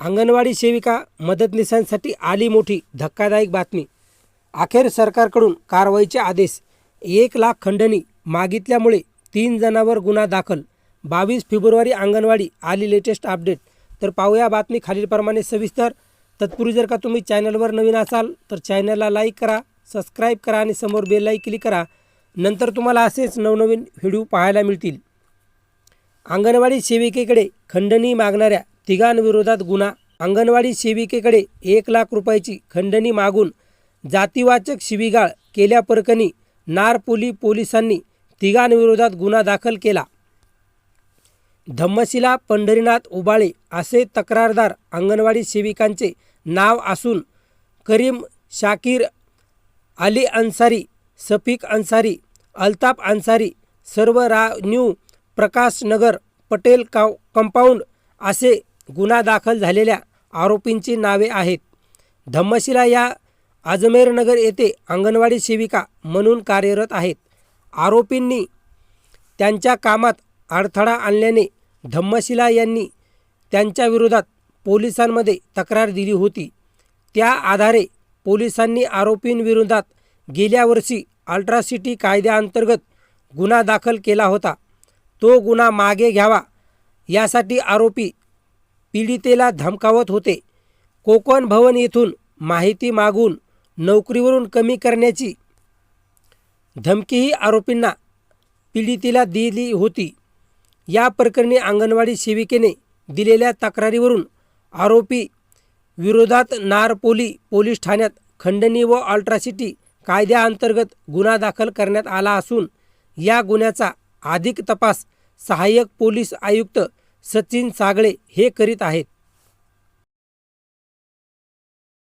अंगणवाडी सेविका मदतनीसांसाठी आली मोठी धक्कादायक बातमी. अखेर सरकारकडून कारवाईचे आदेश. एक लाख खंडणी मागितल्यामुळे तीन जणांवर गुन्हा दाखल. बावीस फेब्रुवारी अंगणवाडी आली लेटेस्ट अपडेट. तर पाहूया बातमी खालीलप्रमाणे सविस्तर. तत्पूर्वी जर का तुम्ही चॅनलवर नवीन असाल तर चॅनलला लाईक करा सबस्क्राईब करा आणि समोर बेललाही क्लिक करा. नंतर तुम्हाला असेच नवनवीन व्हिडिओ पाहायला मिळतील. अंगणवाडी सेविकेकडे खंडणी मागणाऱ्या तिघांविरोधात गुन्हा. अंगणवाडी सेविकेकडे एक लाख रुपयाची खंडणी मागून जातीवाचक शिवीगाळ केल्याप्रकरणी नारपोली पोलिसांनी तिघांविरोधात गुन्हा दाखल केला. धम्मशिला पंढरीनाथ उबाळे असे तक्रारदार अंगणवाडी सेविकांचे नाव असून करीम शाकीर अली अन्सारी सफिक अन्सारी अल्ताफ अन्सारी सर्व रा न्यू प्रकाश नगर पटेल का कंपाऊंड असे गुन्हा दाखल झालेल्या आरोपींची नावे आहेत. धम्मशिला या अजमेरनगर येथे अंगणवाडी सेविका म्हणून कार्यरत आहेत. आरोपींनी त्यांच्या कामात अडथळा आणल्याने धम्मशिला यांनी त्यांच्या विरोधात पोलिसांमध्ये तक्रार दिली होती. त्या आधारे पोलिसांनी आरोपींविरोधात गेल्या वर्षी अल्ट्रासिटी कायद्याअंतर्गत गुन्हा दाखल केला होता. तो गुन्हा मागे घ्यावा यासाठी आरोपी पीडितेला धमकावत होते. कोकण भवन येथून माहिती मागून नोकरीवरून कमी करण्याची धमकीही आरोपींना पीडितेला दिली होती. या प्रकरणी अंगणवाडी सेविकेने दिलेल्या तक्रारीवरून आरोपी विरोधात नारपोली पोलीस ठाण्यात खंडणी व अल्ट्रासिटी कायद्याअंतर्गत गुन्हा दाखल करण्यात आला असून या गुन्ह्याचा अधिक तपास सहाय्यक पोलीस आयुक्त सचिन सागळे हे करीत आहेत.